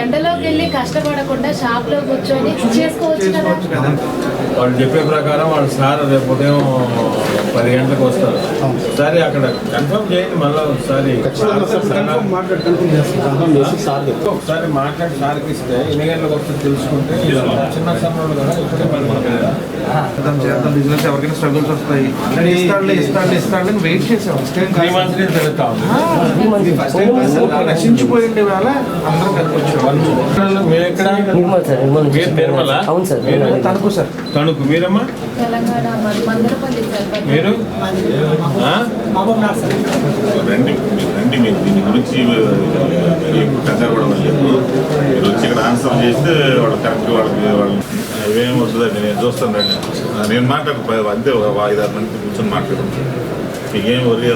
ఎండలోకి వెళ్ళి కష్టపడకుండా షాప్లో కూర్చొని చేసుకోవచ్చు కదా. వాళ్ళు చెప్పే ప్రకారం వాళ్ళు సార్ రేపు ఉదయం పది గంటలకు వస్తారు. ఒకసారి అక్కడ కన్ఫర్మ్ చేయండి మళ్ళీ ఒకసారి కన్ఫర్మ్ మాట్లాడి కన్ఫర్మ్ చేస్తాం ఒకసారి మాట్లాడి సార్కి ఇస్తే ఎన్ని గంటలకు వస్తుంది తెలుసుకుంటే చిన్న సమయంలో కదా ఇప్పుడే పని చేద్దాం బిజినెస్ ఎవరికైనా స్ట్రగుల్స్ వస్తాయి. వెయిట్ చేసాం ఫస్ట్ టైం త్రీ మంత్స్ నుంచి జరుగుతా ఉంది. ఫస్ట్ టైం నశించిపోయింది వేళ అందరం కలిసి వచ్చాం. మీరు ఎక్కడ? నిర్మలా? అవును సార్. తణుకు సార్. తణుకు మీరమ్మా? తెలంగాణ మరి? రండి రండి మీరు దీని గురించి కంగారు పడమని లేదు మీరు వచ్చి ఇక్కడ ఆన్సర్ చేస్తే వాళ్ళు కరెక్ట్ వాళ్ళకి వాళ్ళు ఇవేం వద్దండి నేను చూస్తాను రండి. నేను మాట్లాడు అంతే ఒక ఐదు ఆరు మంది కూర్చొని మాట్లాడుతాను మీకేం వరి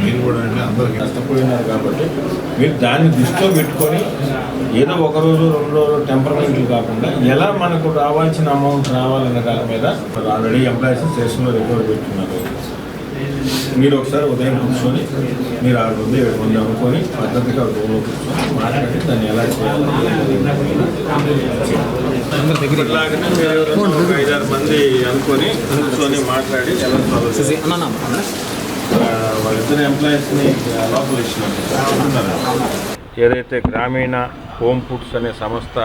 మీరు కూడా అండి అందరికీ నష్టపోయినారు కాబట్టి మీరు దాన్ని దృష్టిలో పెట్టుకొని ఏదో ఒక రోజు రెండు రోజులు టెంపర్మెంట్లు కాకుండా ఎలా మనకు రావాల్సిన అమౌంట్ రావాలన్న దాని మీద ఆల్రెడీ ఎంప్లాయీస్ స్టేషన్లో రిపోర్ట్ పెట్టున్నారు మీరు ఒకసారి ఉదయం కూర్చొని మీరు ఆరు మంది ఏడు మంది అనుకొని పద్ధతిగా రూమ్లో కూర్చొని మాట్లాడి దాన్ని ఎలా చేయాలి ఇలాగనే మీరు ఐదారు మంది అనుకొని కూర్చొని మాట్లాడి ఎలా ఏదైతే గ్రామీణ హోమ్ ఫుడ్స్ అనే సంస్థ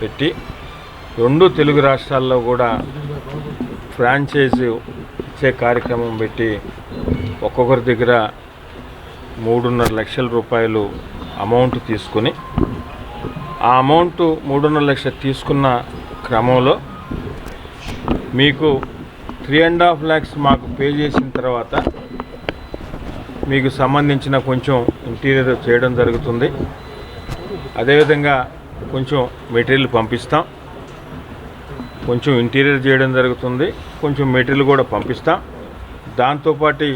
పెట్టి రెండు తెలుగు రాష్ట్రాల్లో కూడా ఫ్రాంచైజీ ఇచ్చే కార్యక్రమం పెట్టి ఒక్కొక్కరి దగ్గర మూడున్నర లక్షల రూపాయలు అమౌంట్ తీసుకుని ఆ అమౌంట్ మూడున్నర లక్షలు తీసుకున్న క్రమంలో మీకు త్రీ అండ్ హాఫ్ ల్యాక్స్ మాకు పే చేసిన తర్వాత మీకు సంబంధించిన కొంచెం ఇంటీరియర్ చేయడం జరుగుతుంది. అదేవిధంగా కొంచెం మెటీరియల్ పంపిస్తాం. కొంచెం ఇంటీరియర్ చేయడం జరుగుతుంది. కొంచెం మెటీరియల్ కూడా పంపిస్తాం. దాంతోపాటు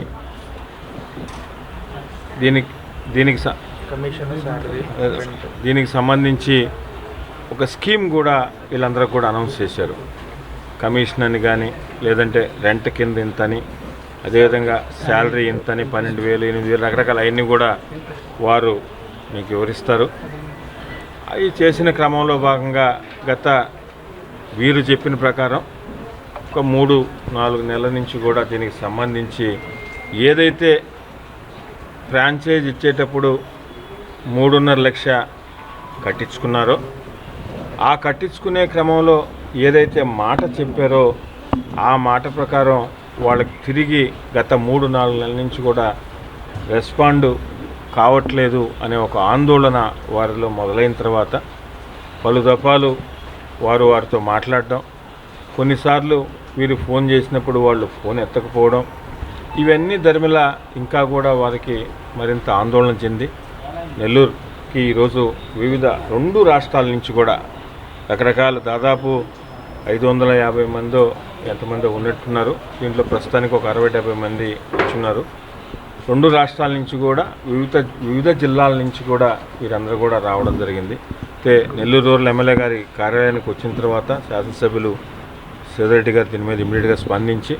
దీనికి దీనికి దీనికి సంబంధించి ఒక స్కీమ్ కూడా వీళ్ళందరూ కూడా అనౌన్స్ చేశారు. కమిషన్ అని కానీ లేదంటే రెంట్ కింద ఇంతని అదేవిధంగా శాలరీ ఇంతని పన్నెండు వేలు ఎనిమిది వేలు రకరకాల అవన్నీ కూడా వారు మీకు వివరిస్తారు. అవి చేసిన క్రమంలో భాగంగా గత వీరు చెప్పిన ప్రకారం ఒక మూడు నాలుగు నెలల నుంచి కూడా దీనికి సంబంధించి ఏదైతే ఫ్రాంచైజ్ ఇచ్చేటప్పుడు మూడున్నర లక్ష కట్టించుకున్నారో ఆ కట్టించుకునే క్రమంలో ఏదైతే మాట చెప్పారో ఆ మాట ప్రకారం వాళ్ళకి తిరిగి గత మూడు నాలుగు నెలల నుంచి కూడా రెస్పాండ్ కావట్లేదు అనే ఒక ఆందోళన వారిలో మొదలైన తర్వాత పలు దఫాలు వారు వారితో మాట్లాడడం కొన్నిసార్లు వీరు ఫోన్ చేసినప్పుడు వాళ్ళు ఫోన్ ఎత్తకపోవడం ఇవన్నీ ధర్మిలా ఇంకా కూడా వారికి మరింత ఆందోళన చెంది నెల్లూరుకి ఈరోజు వివిధ రెండు రాష్ట్రాల నుంచి కూడా రకరకాల దాదాపు ఐదు వందల యాభై మందో ఎంతమంది ఉన్నట్టున్నారు? దీంట్లో ప్రస్తుతానికి ఒక అరవై డెబ్బై మంది వచ్చున్నారు. రెండు రాష్ట్రాల నుంచి కూడా వివిధ వివిధ జిల్లాల నుంచి కూడా వీరందరూ కూడా రావడం జరిగింది. అయితే నెల్లూరు రూరల్ ఎమ్మెల్యే గారి కార్యాలయానికి వచ్చిన తర్వాత శాసనసభ్యులు సేదరెడ్డి గారు దీని మీద ఇమీడియట్గా స్పందించి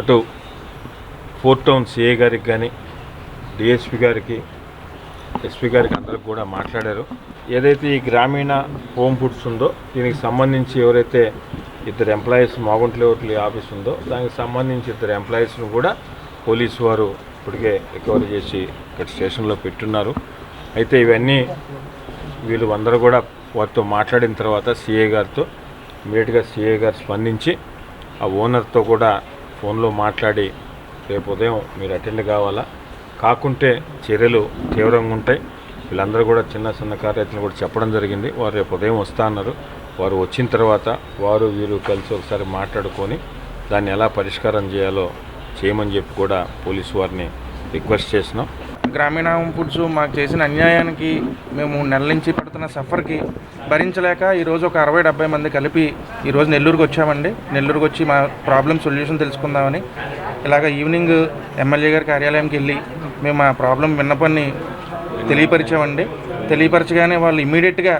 అటు ఫోర్ టౌన్ సిఏ గారికి కానీ డిఎస్పి గారికి ఎస్పీ గారికి అందరికి కూడా మాట్లాడారు. ఏదైతే ఈ గ్రామీణ హోమ్ ఫుడ్స్ ఉందో దీనికి సంబంధించి ఎవరైతే ఇద్దరు ఎంప్లాయీస్ మాగుంట్లేవట్లి ఆఫీస్ ఉందో దానికి సంబంధించి ఇద్దరు ఎంప్లాయీస్ను కూడా పోలీసు వారు ఇప్పటికే రికవరీ చేసి ఇక్కడ స్టేషన్లో పెట్టున్నారు. అయితే ఇవన్నీ వీళ్ళు అందరూ కూడా వారితో మాట్లాడిన తర్వాత సిఏ గారితో ఇమీడియట్గా సిఏ గారు స్పందించి ఆ ఓనర్తో కూడా ఫోన్లో మాట్లాడి రేపు ఉదయం మీరు అటెండ్ కావాలా? కాకుంటే చర్యలు తీవ్రంగా ఉంటాయి. వీళ్ళందరూ కూడా చిన్న చిన్న రైతులు కూడా చెప్పడం జరిగింది. వారు రేపు ఉదయం వస్తా అన్నారు. వారు వచ్చిన తర్వాత వారు వీరు కలిసి ఒకసారి మాట్లాడుకొని దాన్ని ఎలా పరిష్కారం చేయాలో చేయమని చెప్పి కూడా పోలీసు వారిని రిక్వెస్ట్ చేసినాం. గ్రామీణ హోమ్ ఫుడ్స్ మాకు చేసిన అన్యాయానికి మేము నెల నుంచి పడుతున్న సఫర్కి భరించలేక ఈరోజు ఒక అరవై డెబ్బై మంది కలిపి ఈరోజు నెల్లూరుకి వచ్చామండి. నెల్లూరుకి వచ్చి మా ప్రాబ్లం సొల్యూషన్ తెలుసుకుందామని ఇలాగ ఈవినింగ్ ఎమ్మెల్యే గారి కార్యాలయంకి వెళ్ళి మేము మా ప్రాబ్లం విన్నపాన్ని తెలియపరిచామండి. తెలియపరచగానే వాళ్ళు ఇమీడియట్గా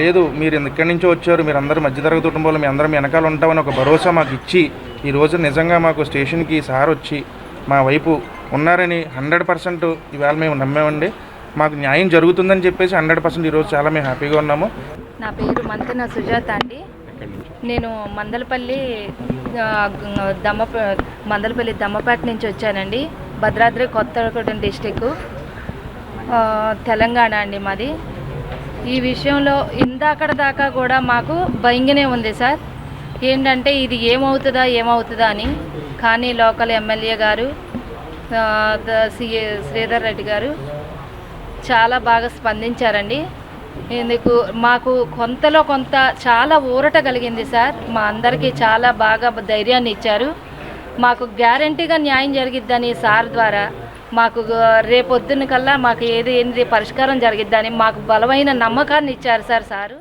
లేదు మీరు ఇక్కడి నుంచి వచ్చారు మీరు అందరూ మధ్యతరగతి కుటుంబాలు మీ అందరం వెనకాల ఉంటామని ఒక భరోసా మాకు ఇచ్చి ఈ రోజు నిజంగా మాకు స్టేషన్కి సార్ వచ్చి మా వైపు ఉన్నారని హండ్రెడ్ పర్సెంట్ ఇవాళ మేము నమ్మామండి. మాకు న్యాయం జరుగుతుందని చెప్పేసి హండ్రెడ్ పర్సెంట్ ఈరోజు చాలా మేము హ్యాపీగా ఉన్నాము. నా పేరు మంతెన సుజాత అండి. నేను మందలపల్లి దమ్మ మందలపల్లి దమ్మపేట నుంచి వచ్చానండి. భద్రాద్రి కొత్తగూడెం డిస్టిక్ తెలంగాణ అండి మాది. ఈ విషయంలో ఇందాకడ దాకా కూడా మాకు భయంగానే ఉంది సార్. ఏంటంటే ఇది ఏమవుతుందా ఏమవుతుందా అని. కానీ లోకల్ ఎమ్మెల్యే గారు సిఏ శ్రీధర్ రెడ్డి గారు చాలా బాగా స్పందించారండి. ఎందుకు మాకు కొంతలో కొంత చాలా ఊరట కలిగింది సార్. మా అందరికీ చాలా బాగా ధైర్యాన్ని ఇచ్చారు. మాకు గ్యారంటీగా న్యాయం జరిగిద్దని సార్ ద్వారా మాకు రేపొద్దున కల్లా మాకు ఏది ఏంది పరిష్కారం జరిగిద్దని మాకు బలమైన నమ్మకాన్ని ఇచ్చారు సార్ సారు.